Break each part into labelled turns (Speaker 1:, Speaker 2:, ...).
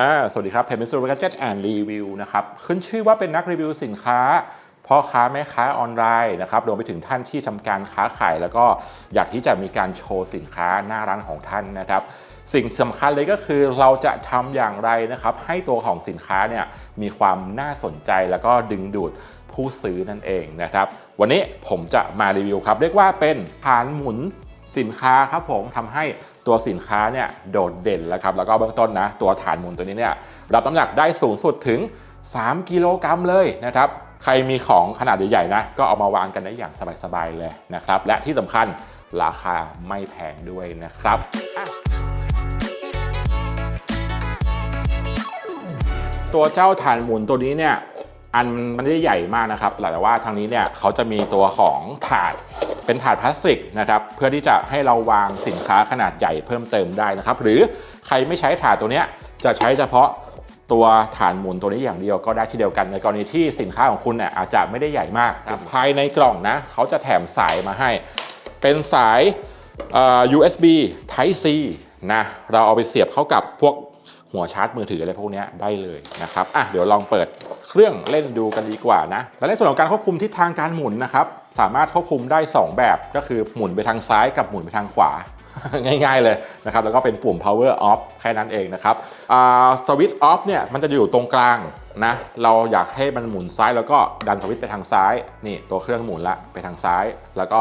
Speaker 1: อ่าสวัสดีครับเพจมิสซูริกาเจ็ตแอนด์รีวิวนะครับ ขึ้นชื่อว่าเป็นนักรีวิวสินค้าพ่อค้าแม่ค้าออนไลน์นะครับรวมไปถึงท่านที่ทำการค้าขาย แล้วก็อยากที่จะมีการโชว์สินค้าหน้าร้านของท่านนะครับ สิ่งสำคัญเลยก็คือเราจะทำอย่างไรนะครับ ให้ตัวของสินค้าเนี่ยมีความน่าสนใจแล้วก็ดึงดูดผู้ซื้อนั่นเองนะครับ วันนี้ผมจะมารีวิวครับ เรียกว่าเป็นฐานหมุน สินค้าครับผมทำให้ตัวสินค้าเนี่ยโดดเด่นแล้วครับแล้วก็เบื้องต้นนะตัวฐานหมุนตัวนี้เนี่ยรับน้ำหนักได้สูงสุดถึง 3 กิโลกรัมเลยนะครับใครมีของขนาดใหญ่ๆนะก็เอามาวางกันได้อย่างสบายๆเลยนะครับและที่สำคัญราคาไม่แพงด้วยนะครับตัวเจ้าฐานหมุนตัวนี้เนี่ย อันมันไม่ได้ใหญ่มากนะครับแต่ว่าทางนี้เนี่ยเขาจะมีตัวของถาดเป็นถาดพลาสติกนะครับเพื่อที่จะให้เราวางสินค้าขนาดใหญ่เพิ่มเติมได้นะครับ หรือใครไม่ใช้ถาดตัวเนี้ยจะใช้เฉพาะตัวฐานหมุนตัวนี้อย่างเดียวก็ได้ที่เดียวกันในกรณีที่สินค้าของคุณเนี่ยอาจจะไม่ได้ใหญ่มาก ภายในกล่องนะเขาจะแถมสายมาให้ เป็นสาย USB Type C นะเราเอาไปเสียบเข้ากับพวก หัวชาร์จมือถืออะไรพวกนี้ได้เลยนะครับอะเดี๋ยวลองเปิดเครื่องเล่นดูกันดีกว่านะและในส่วนของการควบคุมทิศทางการหมุนนะครับสามารถควบคุมได้ 2 แบบก็คือหมุนไปทางซ้ายกับหมุนไปทางขวาง่ายๆเลยนะครับแล้วก็เป็นปุ่ม power off แค่นั้นเองนะครับสวิตช์ off เนี่ยมันจะอยู่ตรงกลางนะเราอยากให้มันหมุนซ้ายแล้วก็ดันสวิตช์ไปทางซ้ายนี่ตัวเครื่องหมุนละไปทางซ้าย แล้วก็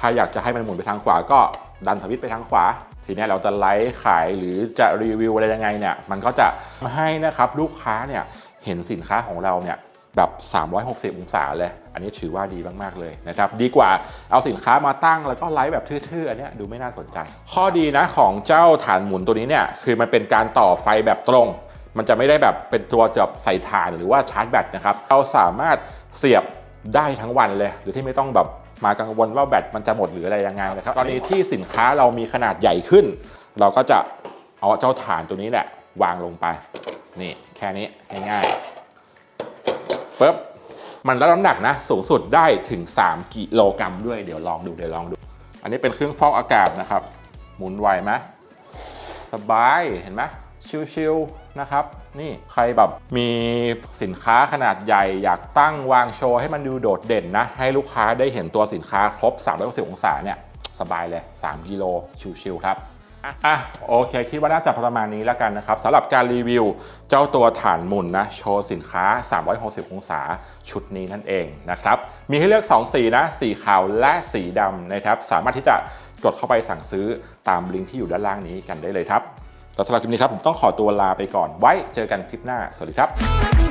Speaker 1: ถ้าอยากจะให้มันหมุนไปทางขวาก็ดันสวิตช์ไปทางขวา ทีนี้เราจะไลฟ์ขายหรือจะรีวิวอะไรยังไงเนี่ยมันก็จะให้นะครับลูกค้าเนี่ยเห็นสินค้าของเราเนี่ยแบบ 360 องศาเลย อันนี้ถือว่าดีมาก ๆ เลยนะครับ ดีกว่าเอาสินค้ามาตั้งแล้วก็ไลฟ์แบบทื่อ ๆ อันเนี้ยดูไม่น่าสนใจ ข้อดีนะของเจ้าฐานหมุนตัวนี้เนี่ย คือมันเป็นการต่อไฟแบบตรง มันจะไม่ได้แบบเป็นตัวจับใส่ถ่านหรือว่าชาร์จแบตนะครับ เราสามารถเสียบได้ทั้งวันเลย หรือที่ไม่ต้องแบบ มากังวลว่าแบตมันจะหมดหรืออะไรยังไงนะครับกรณีที่สินค้าเรามีขนาดใหญ่ขึ้น เราก็จะเอาเจ้าฐานตัวนี้แหละ วางลงไป นี่แค่นี้ง่ายๆปุ๊บมันรับน้ำหนักนะ สูงสุดได้ถึง 3 กิโลกรัมด้วยเดี๋ยวลองดูเดี๋ยวลองดู อันนี้เป็นเครื่องฟอกอากาศนะครับ หมุนไวไหมสบายเห็นไหม ชิวๆนะครับ นี่ใครแบบมีสินค้าขนาดใหญ่ อยากตั้งวางโชว์ให้มันดูโดดเด่นนะ ให้ลูกค้าได้เห็นตัวสินค้าครบ 360 องศาเนี่ย สบายเลย 3 กิโลชิวๆครับอะอะโอเค คิดว่าน่าจะประมาณนี้แล้วกันนะครับสำหรับการรีวิวเจ้าตัวฐานหมุนนะ โชว์สินค้า 360 องศาชุดนี้นั่นเองนะครับ มีให้เลือก 2 สีนะ สีขาวและสีดำนะครับ สามารถที่จะกดเข้าไปสั่งซื้อตามลิงก์ที่อยู่ด้านล่างนี้กันได้เลยครับ แล้วสำหรับคลิปนี้ครับผมต้องขอตัวลาไปก่อนไว้เจอกันคลิปหน้าสวัสดีครับ